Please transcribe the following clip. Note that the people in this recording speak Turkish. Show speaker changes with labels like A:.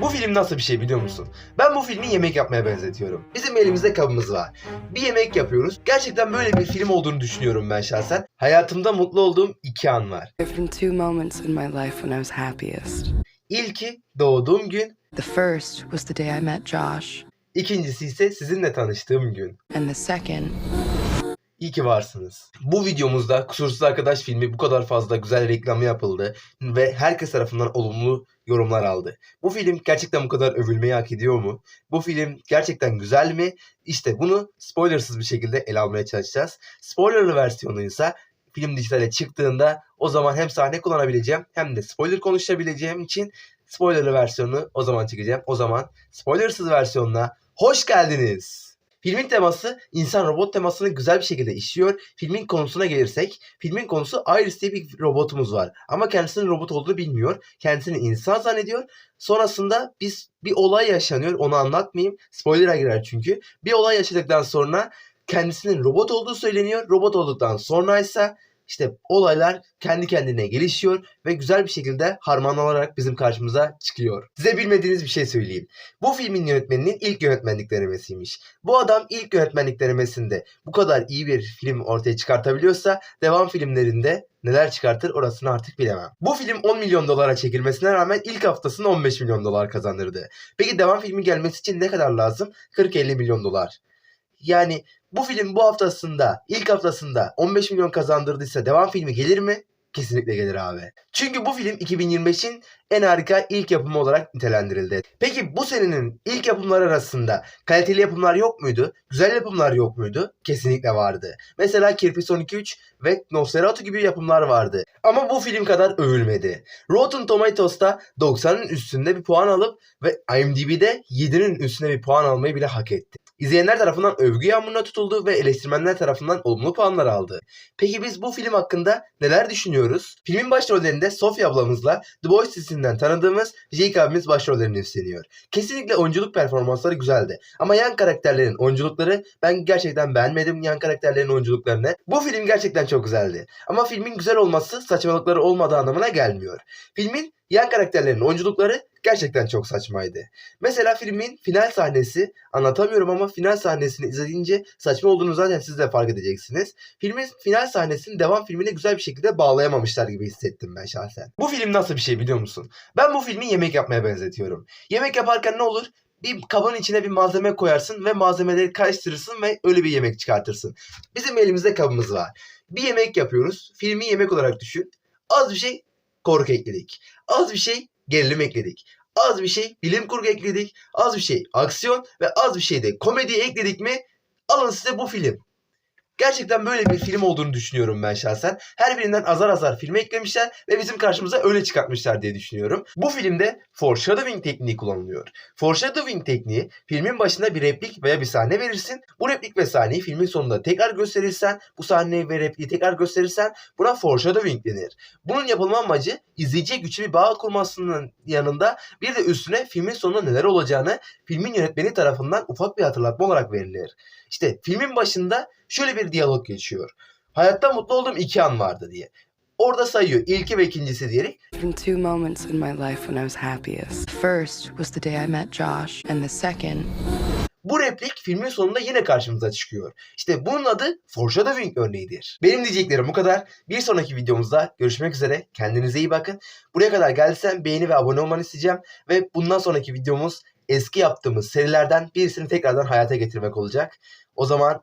A: Bu film nasıl bir şey biliyor musun? Ben bu filmi yemek yapmaya benzetiyorum. Bizim elimizde kabımız var. Bir yemek yapıyoruz. Gerçekten böyle bir film olduğunu düşünüyorum ben şahsen. Hayatımda mutlu olduğum iki an var.
B: There have been two moments in my life when I was happiest.
A: İlki doğduğum gün,
B: The first was the day I met Josh,
A: ikincisi ise sizinle tanıştığım gün.
B: and the second
A: İyi ki varsınız. Bu videomuzda Kusursuz Arkadaş filmi bu kadar fazla güzel reklamı yapıldı ve herkes tarafından olumlu yorumlar aldı. Bu film gerçekten bu kadar övülmeyi hak ediyor mu? Bu film gerçekten güzel mi? İşte bunu spoilersız bir şekilde ele almaya çalışacağız. Spoilerlı versiyonu ise film dijitale çıktığında o zaman hem sahne kullanabileceğim hem de spoiler konuşabileceğim için spoilerlı versiyonu o zaman çekeceğim. O zaman spoilersız versiyonuna hoş geldiniz. Filmin teması insan robot temasını güzel bir şekilde işliyor. Filmin konusuna gelirsek, filmin konusu Iris diye bir robotumuz var. Ama kendisinin robot olduğunu bilmiyor. Kendisini insan zannediyor. Sonrasında biz bir olay yaşanıyor. Onu anlatmayayım. Spoiler'a girer çünkü. Bir olay yaşadıktan sonra kendisinin robot olduğu söyleniyor. Robot olduktan sonra ise işte olaylar kendi kendine gelişiyor ve güzel bir şekilde harmanlanarak bizim karşımıza çıkıyor. Size bilmediğiniz bir şey söyleyeyim. Bu filmin yönetmeninin ilk yönetmenlik denemesiymiş. Bu adam ilk yönetmenlik denemesinde bu kadar iyi bir film ortaya çıkartabiliyorsa devam filmlerinde neler çıkartır orasını artık bilemem. Bu film 10 milyon dolara çekilmesine rağmen ilk haftasında 15 milyon dolar kazandırdı. Peki devam filmi gelmesi için ne kadar lazım? 40-50 milyon dolar. Yani bu film bu haftasında, ilk haftasında 15 milyon kazandırdıysa devam filmi gelir mi? Kesinlikle gelir abi. Çünkü bu film 2025'in en harika ilk yapımı olarak nitelendirildi. Peki bu senenin ilk yapımlar arasında kaliteli yapımlar yok muydu? Güzel yapımlar yok muydu? Kesinlikle vardı. Mesela Kirpi Son 2-3 ve Nosferatu gibi yapımlar vardı. Ama bu film kadar övülmedi. Rotten Tomatoes'ta 90'ın üstünde bir puan alıp ve IMDb'de 7'nin üstünde bir puan almayı bile hak etti. İzleyenler tarafından övgü yağmuruna tutuldu ve eleştirmenler tarafından olumlu puanlar aldı. Peki biz bu film hakkında neler düşünüyoruz? Filmin başrollerinde Sofia ablamızla The Boys dizisinden tanıdığımız Jake abimiz başrollerini üstleniyor. Kesinlikle oyunculuk performansları güzeldi. Ama yan karakterlerin oyunculukları ben gerçekten beğenmedim yan karakterlerin oyunculuklarını. Bu film gerçekten çok güzeldi. Ama filmin güzel olması saçmalıkları olmadığı anlamına gelmiyor. Filmin yan karakterlerin oyunculukları gerçekten çok saçmaydı. Mesela filmin final sahnesi anlatamıyorum ama final sahnesini izleyince saçma olduğunu zaten siz de fark edeceksiniz. Filmin final sahnesini devam filmine güzel bir şekilde bağlayamamışlar gibi hissettim ben şahsen. Bu film nasıl bir şey biliyor musun? Ben bu filmi yemek yapmaya benzetiyorum. Yemek yaparken ne olur? Bir kabın içine bir malzeme koyarsın ve malzemeleri karıştırırsın ve öyle bir yemek çıkartırsın. Bizim elimizde kabımız var. Bir yemek yapıyoruz. Filmi yemek olarak düşün. Az bir şey korku ekledik. Az bir şey gerilim ekledik. Az bir şey bilim kurgu ekledik. Az bir şey aksiyon ve az bir şey de komedi ekledik mi alın size bu film. Gerçekten böyle bir film olduğunu düşünüyorum ben şahsen. Her birinden azar azar film eklemişler ve bizim karşımıza öyle çıkartmışlar diye düşünüyorum. Bu filmde foreshadowing tekniği kullanılıyor. Foreshadowing tekniği filmin başında bir replik veya bir sahne verirsin. Bu replik ve sahneyi filmin sonunda tekrar gösterirsen, bu sahneyi ve repliği tekrar gösterirsen buna foreshadowing denir. Bunun yapılma amacı izleyiciye güçlü bir bağ kurmasının yanında bir de üstüne filmin sonunda neler olacağını filmin yönetmeni tarafından ufak bir hatırlatma olarak verilir. İşte filmin başında şöyle bir diyalog geçiyor. Hayatta mutlu olduğum iki an vardı diye. Orada sayıyor ilki ve ikincisi diyerek.
B: Been two moments in my life when I was happiest. First was the day I met Josh, and the second
A: Bu replik filmin sonunda yine karşımıza çıkıyor. İşte bunun adı foreshadowing örneğidir. Benim diyeceklerim bu kadar. Bir sonraki videomuzda görüşmek üzere. Kendinize iyi bakın. Buraya kadar geldiysen beğeni ve abone olmanı isteyeceğim. Ve bundan sonraki videomuz eski yaptığımız serilerden birisini tekrardan hayata getirmek olacak. O zaman